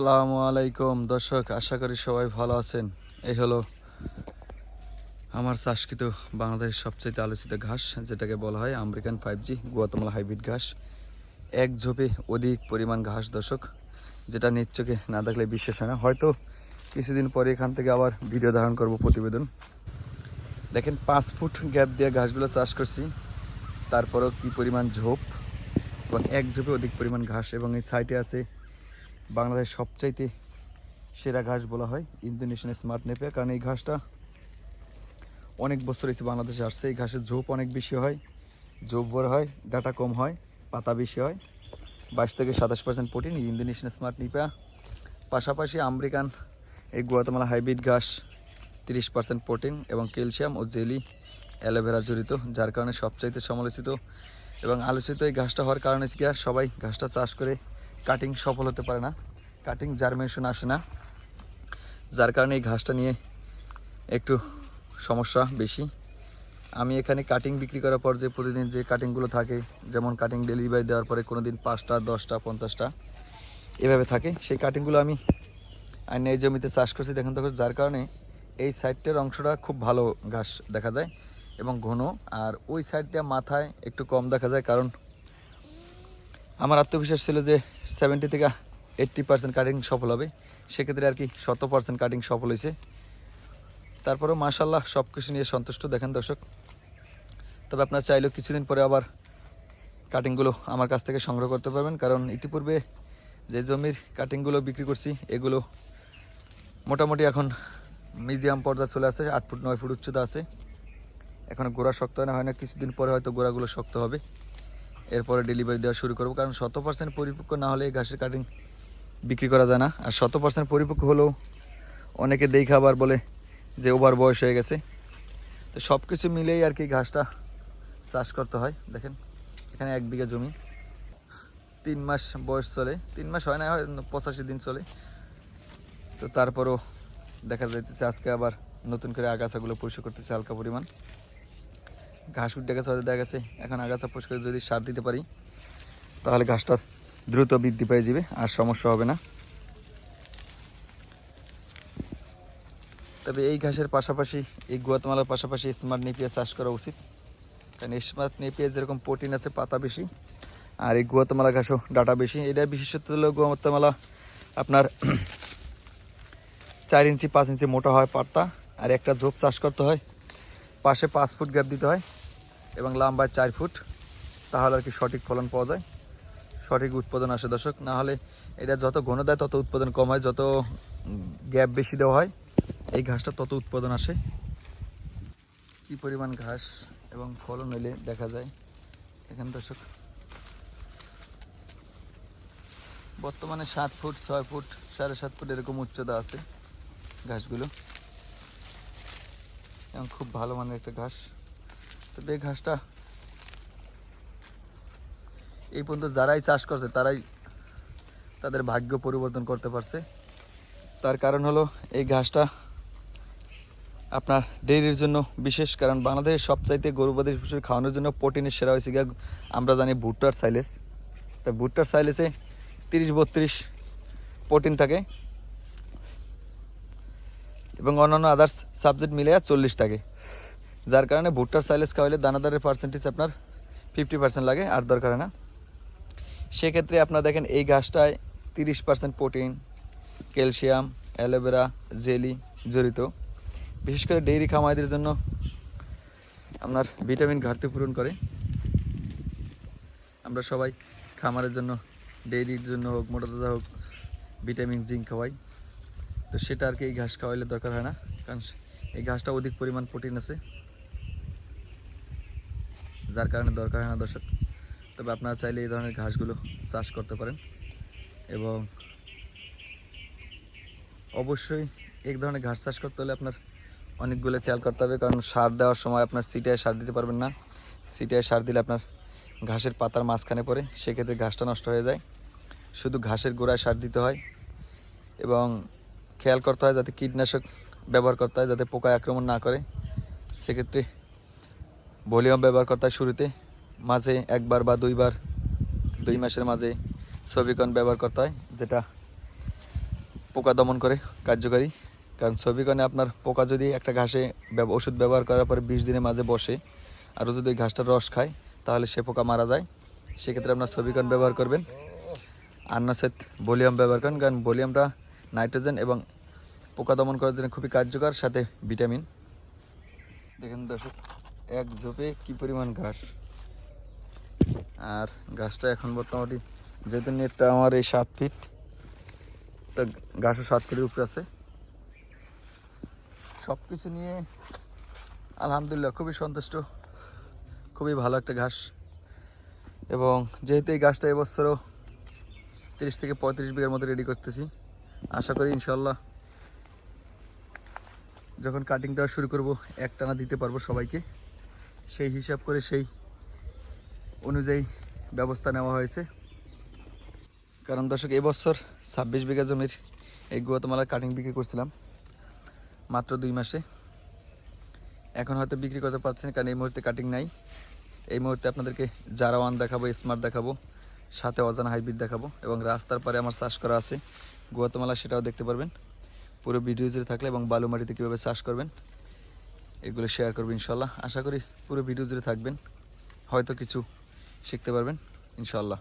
আসসালামু আলাইকুম। দর্শক, আশা করি সবাই ভালো আছেন। এই হলো আমার চাষকৃত বাংলাদেশের সবচেয়ে আলোচিত ঘাস, যেটাকে বলা হয় American five G Guatemala hybrid ঘাস। এক ঝোপে অধিক পরিমাণ ঘাস, দর্শক, যেটা নিচ্চকে না দেখলে বিশ্বাস হয় না। হয়তো কিছুদিন পরে এখান থেকে আবার ভিডিও ধারণ করব প্রতিবেদন। দেখেন, পাঁচ ফুট গ্যাপ দিয়ে ঘাসগুলো চাষ করছি। তারপরেও কি পরিমাণ ঝোপ এবং এক ঝোপে অধিক পরিমাণ ঘাস এবং এই সাইডে আছে বাংলাদেশের সবচাইতে সেরা ঘাস বলা হয় ইন্দোনেশিয়ান স্মার্ট নেপিয়া, কারণ এই ঘাসটা অনেক বছর এসে বাংলাদেশে আসছে। এই ঘাসের ঝোপ অনেক বেশি হয়, ঝোপ বড় হয়, ডাটা কম হয়, পাতা বেশি হয়। বাইশ থেকে সাতাশ পার্সেন্ট প্রোটিন ইন্দোনেশিয়ান স্মার্ট নিপা পাশাপাশি আমেরিকান এই গুয়াতমালা হাইব্রিড ঘাস তিরিশ পার্সেন্ট প্রোটিন এবং ক্যালসিয়াম ও জেলি অ্যালোভেরা জড়িত, যার কারণে সবচাইতে সমালোচিত এবং আলোচিত এই ঘাসটা হওয়ার কারণে সবাই ঘাসটা চাষ করে কাটিং সফল হতে পারে না। কাটিং জার্মিনেশন আসে না। যার কারণে এই ঘাসটা নিয়ে একটু সমস্যা বেশি। আমি এখানে কাটিং বিক্রি করার পর যে প্রতিদিন যে কাটিংগুলো থাকে, যেমন কাটিং ডেলিভারি দেওয়ার পরে কোনো দিন পাঁচটা, দশটা, পঞ্চাশটা, এভাবে থাকে। সেই কাটিংগুলো আমি আর এই জমিতে চাষ করছি, দেখেন তখন যার কারণে এই সাইডটার অংশটা খুব ভালো ঘাস দেখা যায় এবং ঘন। আর ওই সাইডটা মাথায় একটু কম দেখা যায়, কারণ আমার আত্মবিশ্বাস ছিল যে সেভেন্টি থেকে এইট্টি পার্সেন্ট কাটিং সফল হবে। সেক্ষেত্রে আর কি শত পার্সেন্ট কাটিং সফল হয়েছে। তারপরেও মাশাল্লাহ সব কিছু নিয়ে সন্তুষ্ট, দেখেন দর্শক। তবে আপনার চাইলেও কিছুদিন পরে আবার কাটিংগুলো আমার কাছ থেকে সংগ্রহ করতে পারবেন। কারণ ইতিপূর্বে যে জমির কাটিংগুলো বিক্রি করছি, এগুলো মোটামুটি এখন মিডিয়াম পর্যায়ে চলে আসছে, আট ফুট, নয় ফুট উচ্চতা আছে। এখন গোড়া শক্ত হয় না হয় না কিছুদিন পরে হয়তো গোড়াগুলো শক্ত হবে। এরপরে ডেলিভারি দেওয়া শুরু করব। কারণ শত পার্সেন্ট পরিপক্ক না হলে এই ঘাসের কাটিং বিক্রি করা যায় না। আর শত পার্সেন্ট পরিপক্ক হলেও অনেকে দেখা আবার বলে যে ওভার বয়স হয়ে গেছে। তো সব কিছু মিলেই আর কি ঘাসটা চাষ করতে হয়। দেখেন, এখানে এক বিঘা জমি। তিন মাস বয়স চলে। তিন মাস হয় না পঁচাশি দিন চলে। তো তারপরও দেখা যাইতেছে আজকে আবার নতুন করে আগাছাগুলো পরিষ্কার করতেছে হালকা পরিমাণ। ঘাস উঠে গেছে, হয়তো দেখা গেছে, এখন আগাছা পরিষ্কার যদি সার দিতে পারি, তাহলে ঘাসটা দ্রুত বৃদ্ধি পেয়ে যাবে, আর সমস্যা হবে না। তবে এই ঘাসের পাশাপাশি, এই গুয়াতমালার পাশাপাশি স্মার্ট নেপিয়া চাষ করা উচিত। কারণ স্মার্ট নেপিয়া যেরকম প্রোটিন আছে, পাতা বেশি, আর এই গুয়াতমালা ঘাসও ডাটা বেশি। এটা বিশেষত হলো গুয়াতমালা আপনার চার ইঞ্চি, পাঁচ ইঞ্চি মোটা হয় পাতা, আর একটা ঝোপ চাষ করতে হয়, পাশে পাঁচ ফুট গ্যাপ দিতে হয়। এবং লম্বায় চার ফুট, তাহলে আর কি সঠিক ফলন পাওয়া যায়। সঠিক উৎপাদন আসে দর্শক, না হলে এটা যত ঘন দেয় তত উৎপাদন কম হয়, যত গ্যাপ বেশি দেওয়া হয়, এই ঘাসটা তত উৎপাদন আসে। কি পরিমাণ ঘাস এবং ফলন হইলে দেখা যায়? এখানে দর্শক, বর্তমানে সাত ফুট, ছয় ফুট, সাড়ে সাত ফুট এরকম উচ্চতা আছে ঘাসগুলো। এবং খুব ভালো মানের একটা ঘাস। তবে এই ঘাসটা এই পর্যন্ত যারাই চাষ করছে, তারাই তাদের ভাগ্য পরিবর্তন করতে পারছে। তার কারণ হলো, এই ঘাসটা আপনার ডেইরির জন্য বিশেষ, কারণ বাংলাদেশের সবচাইতে গরুবাদী পশুর খাওয়ানোর জন্য প্রোটিনের সেরা হয়েছে গিয়া, আমরা জানি ভুট্টার সাইলেস তা ভুট্টার সাইলেসে তিরিশ বত্রিশ প্রোটিন থাকে এবং অন্যান্য আদার্স সাবজেক্ট মিলে চল্লিশ থাকে। যার কারণে ভুট্টার সাইলেস খাওয়াইলে দানাদারের পার্সেন্টেজ আপনার ফিফটি পার্সেন্ট লাগে, আর দরকার না। সেক্ষেত্রে আপনার দেখেন, এই ঘাসটায় তিরিশ percent protein calcium aloe vera jelly জড়িত। বিশেষ করে ডেইরি খামারিদের জন্য আপনার ভিটামিন ঘাটতি পূরণ করে। আমরা সবাই খামারের জন্য ডেইরির জন্য হোক মোটা দাদা হোক ভিটামিন জিঙ্ক খাওয়াই। তো সেটা আর কি এই ঘাস খাওয়াইলে দরকার হয় না, কারণ এই ঘাসটা অধিক পরিমাণ প্রোটিন আছে। যার কারণে দরকার হয় না দর্শক। তবে আপনারা চাইলে এই ধরনের ঘাসগুলো চাষ করতে পারেন এবং অবশ্যই এক ধরনের ঘাস চাষ করতে হলে আপনার অনেকগুলো খেয়াল করতে হবে, কারণ সার দেওয়ার সময় আপনার সিটায় সার দিতে পারবেন না। সিটায় সার দিলে আপনার ঘাসের পাতার মাঝখানে পড়ে, সেক্ষেত্রে ঘাসটা নষ্ট হয়ে যায়। শুধু ঘাসের গোড়ায় সার দিতে হয় এবং খেয়াল করতে হয় যাতে কীটনাশক ব্যবহার করতে হয় যাতে পোকায় আক্রমণ না করে। সেক্ষেত্রে ভলিউম ব্যবহার করতে শুরুতে, মাঝে একবার বা দুইবার, দুই মাসের মাঝে ছবিকন ব্যবহার করতে হয়, যেটা পোকা দমন করে, কার্যকারী। কারণ ছবিকণে আপনার পোকা যদি একটা ঘাসে ওষুধ ব্যবহার করার পরে বিশ দিনের মাঝে বসে, আর যদি ঘাসটার রস খায়, তাহলে সে পোকা মারা যায়। সেক্ষেত্রে আপনার ছবিকণ ব্যবহার করবেন। আর নচেত ভলিউম ব্যবহার করেন, কারণ ভলিউমটা নাইট্রোজেন এবং পোকা দমন করার জন্য খুবই কার্যকর, সাথে ভিটামিন। দেখেন দর্শক এক ঝোপে কি পরিমাণ ঘাস? আর ঘাসটা এখন মোটামুটি, যেহেতু নেটটা আমার এই সাত ফিট তো ঘাসও সাত ফিটের উপরে আছে। সব কিছু নিয়ে আলহামদুলিল্লাহ খুবই সন্তুষ্ট, খুবই ভালো একটা ঘাস। এবং যেহেতু এই গাছটা এবছরও তিরিশ থেকে পঁয়ত্রিশ বিঘার মতো রেডি করতেছি, আশা করি ইনশাল্লাহ যখন কাটিংটা শুরু করব, একটানা দিতে পারব সবাইকে। সেই হিসাব করে সেই অনুযায়ী ব্যবস্থা নেওয়া হয়েছে। কারণ দর্শক, এবছর ছাব্বিশ বিঘা জমির এই গুয়াতমালার কাটিং বিক্রি করছিলাম মাত্র দুই মাসে। এখন হয়তো বিক্রি করতে পারছি না, কারণ এই মুহূর্তে কাটিং নাই। এই মুহূর্তে আপনাদেরকে জারা ওয়ান দেখাবো স্মার্ট দেখাবো, সাথে অজানা হাইব্রিড দেখাবো এবং রাস্তার পারে আমার চাষ করা আছে। গুয়াতমালা সেটাও দেখতে পারবেন। পুরো ভিডিও জুড়ে থাকলে এবং বালু মাটিতে কীভাবে চাষ করবেন এগুলো শেয়ার করব ইনশাল্লাহ। আশা করি পুরো ভিডিও জুড়ে থাকবেন। হয়তো কিছু শিখতে পারবেন, ইনশাল্লাহ।